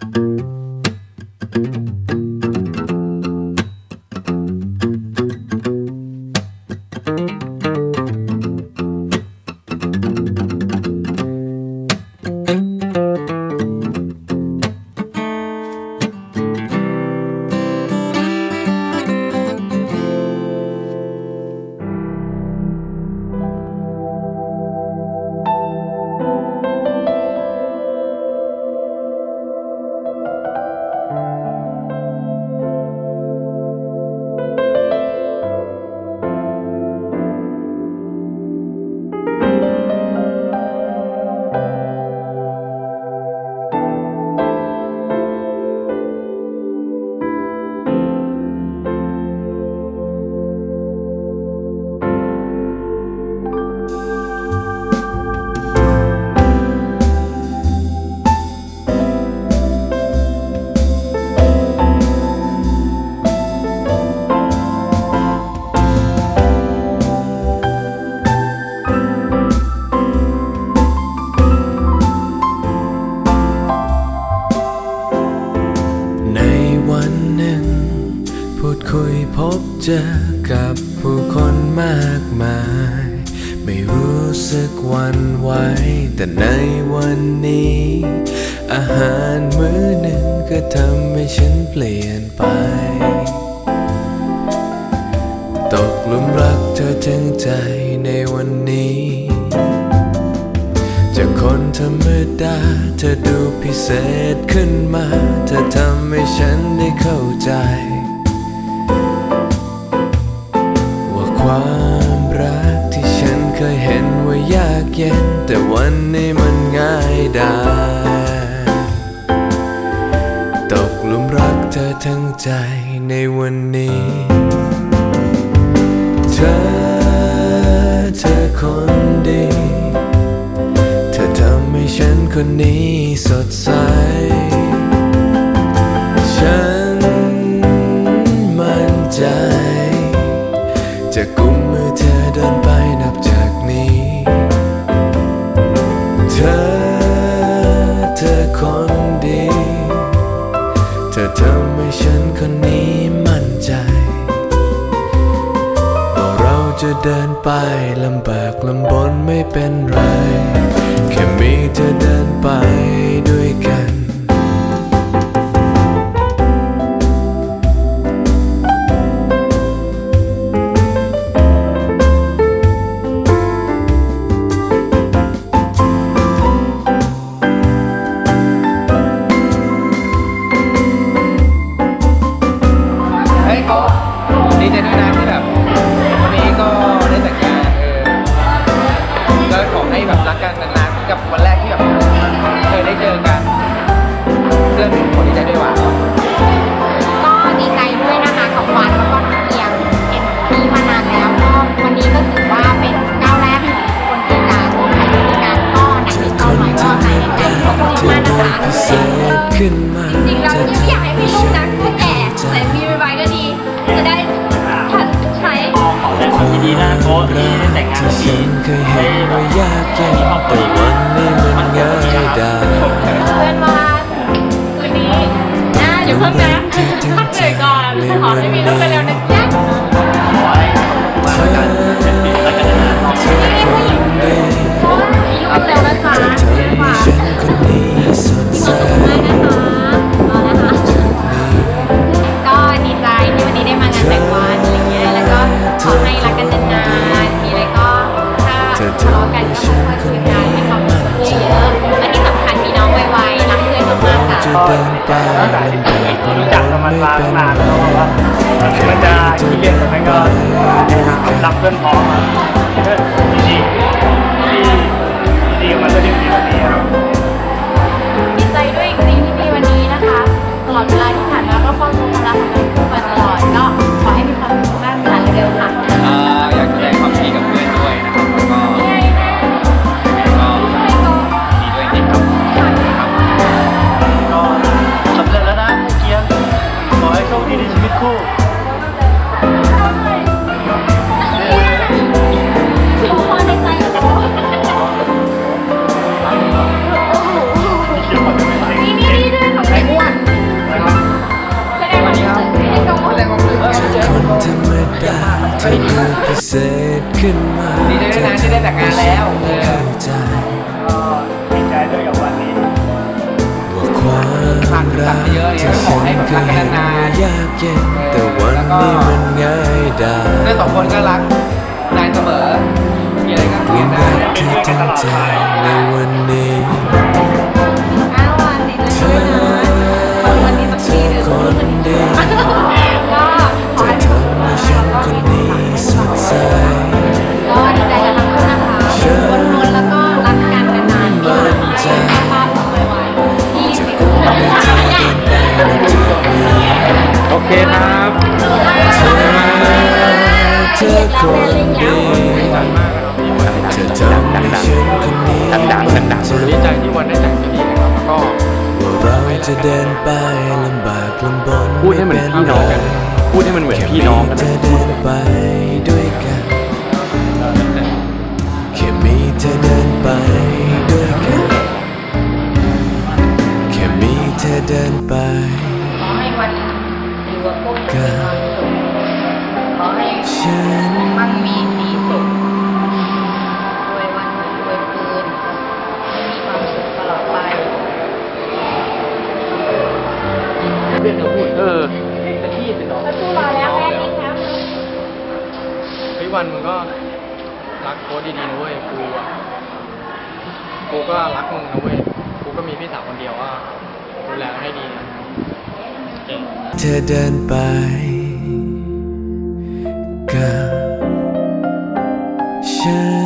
ใน คุยพบเจอกับผู้คนมากมาย ไม่รู้สึกวันไหวแต่ในวันนี้ อาหารมื้อหนึ่งก็ทำให้ฉันเปลี่ยนไป ตกหลุมรักเธอจังใจในวันนี้ จากคนธรรมดาเธอดูพิเศษขึ้นมา เธอทำให้ฉันได้เข้าใจ ความรักที่ฉันเคยเห็นว่ายากเย็น แต่วันนี้มันง่ายได้ตกลุมรักเธอทั้งใจในวันนี้ เธอเธอคนดี เธอทำให้ฉันคนนี้สดใส อ เธอคนดี เธอทำให้ฉันคนนี้มั่นใจว่าเราจะเดินไปลำบากลำบนไม่เป็นไร แค่มีเธอเดินไป ขึ้นมาจริงๆเราเธอไม่อยากทำให้ให้มีลูฉักนนะได้แต่เข้าใจแต่มีไว้ก็ดี จะได้ทันใช้ขอแสดงความยินดีนะโค้ชที่ได้แต่งงานที่สักทีฉันเคยเห็นว่ายากเย็นแต่วันนี้มันง่ายได้เพื่อนวานคืนนี้นะเดี๋ยวเพิ่งนะพักเหนื่อยก่อนขอให้มีลูกเร็วๆนะจ๊ะขอให้มาแล้วกันเป็นปีแล้วกันนะายรู้จักกันมาไม่นานเป็นนานแล้วบอกว่ามันจะขี้เกียจแต่ไม่ก็รับเพื่อนพ้องมา องคนก็รักนายเสมอมีอะไรก็คุยยังกันได้กเธอทั้งใจในวันนี้ เธอคนเดียวเธอทำให้ฉันคนนี้มั่นใจดีใจที่วันได้แต่งที่นี่นะครับแล้วก็ว่าเราจะเดินไปลำบากลำบนพูดให้เหมือนพี่น้องกัน พูดให้มันเหมือนพี่น้องกันแค่มีเดินไปด้วยกันแค่มีเธอเดินไปด้วยกันแค่มีเธอเดินไปขอให้วันอยู่กับพวกเธอขอให้ฉัน มันมีสีสุขรวยวันรวยคืนให้มีความสุขตลอดไป เรื่องเราพูดเออเป็นที่เป็นน้องประตูรอแล้วแม่นี่ครับเฮ้ยวันมึงก็รักโค้ดดีๆนะเว้ยกูอะกูก็รักมึงนะเว้ยกูก็มีพี่สาวคนเดียวว่าดูแลให้ดีนะเก่งเธอเดินไป กับฉัน